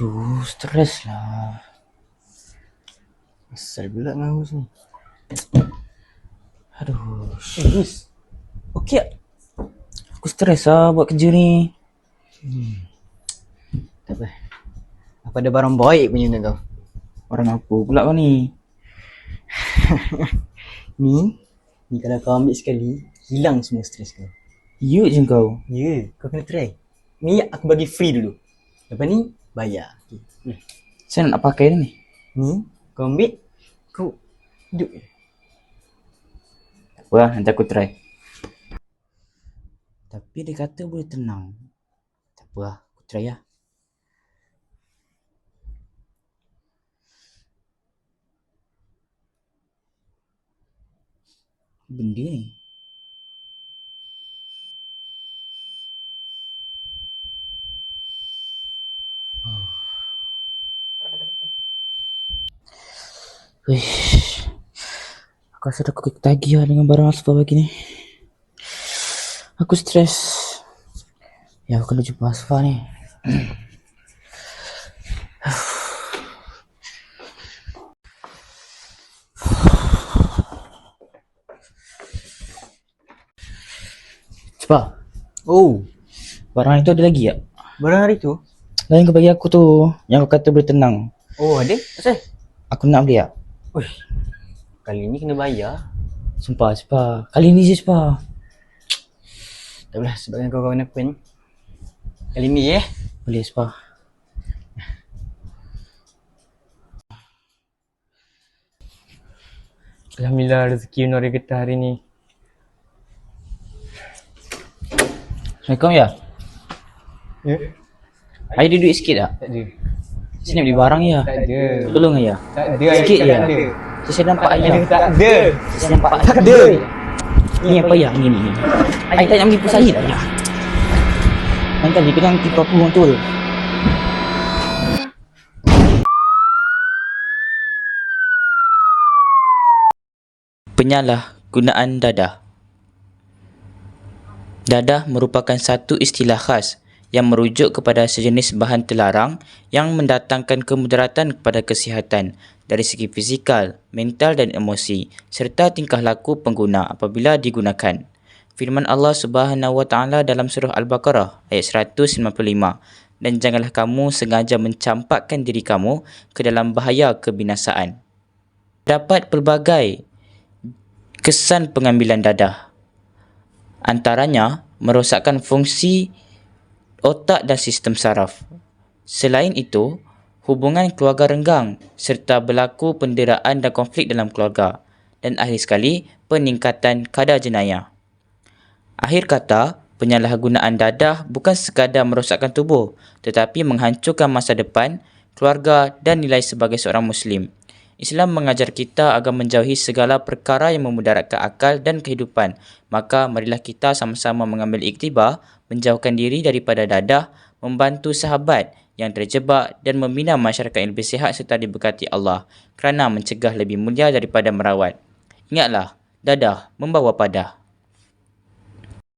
Aduh, stres lah. Asal pula dengan Hus ni. Aduh, Eh, Hus. Okey tak? aku stres lah buat kerja ni. Tak apa. Apa ada barang baik punya nak kau? Orang apa pula kau ni? Ni, ni kalau kau ambil sekali, hilang semua stres kau. You je kau. Ya, yeah, kau kena try. Ni aku bagi free dulu. Lepas ni, bayar. Hmm. Saya nak pakai ni. Ni, kau ambil, kau je. Tak apa lah, nanti aku try. Tapi dia kata boleh tenang. Tak apa lah, aku try lah. Benda ni. Wish. Aku rasa aku ketagih dengan barang asfal pagi ni. Aku stres. Ya, aku kena jumpa Asfar ni. Cepat. Oh, Barang itu ada lagi tak? barang hari tu? Lain kau bagi aku tu. Yang kau kata boleh tenang. Oh, ada? Asal? Aku nak beli tak? Uish, kali ni kena bayar. Sumpah, cepat. Kali ni je cepat. Tak apalah, sebabkan kau kawan aku ni. Kali ni eh. Boleh cepat. Alhamdulillah rezeki Nori getah hari ni. Assalamualaikum ya. Ya? Ada duit sikit tak? Tak ada. Saya nak beli barang ya. Tak ada. Tolong ayah. Tak ada. Sikit je. ada. Saya nampak ayah. Tak ada. Saya nampak Tak ada. Ni apa ya? Ni ni. ni. Ayah tak nak menipu saya tak ya? Lain kali kau jangan tipu aku orang tua. Penyalahgunaan dadah Dadah merupakan satu istilah khas yang merujuk kepada sejenis bahan terlarang yang mendatangkan kemudaratan kepada kesihatan dari segi fizikal, mental dan emosi serta tingkah laku pengguna apabila digunakan. Firman Allah Subhanahu Wa Taala dalam surah Al-Baqarah ayat 195 dan janganlah kamu sengaja mencampakkan diri kamu ke dalam bahaya kebinasaan. Dapat pelbagai kesan pengambilan dadah antaranya merosakkan fungsi otak dan sistem saraf. Selain itu, hubungan keluarga renggang serta berlaku penderaan dan konflik dalam keluarga dan akhir sekali peningkatan kadar jenayah. Akhir kata, penyalahgunaan dadah bukan sekadar merosakkan tubuh tetapi menghancurkan masa depan, keluarga dan nilai sebagai seorang Muslim. Islam mengajar kita agar menjauhi segala perkara yang memudaratkan akal dan kehidupan. Maka marilah kita sama-sama mengambil iktibar, menjauhkan diri daripada dadah, membantu sahabat yang terjebak dan membina masyarakat yang lebih sihat serta diberkati Allah kerana mencegah lebih mulia daripada merawat. Ingatlah, dadah membawa padah.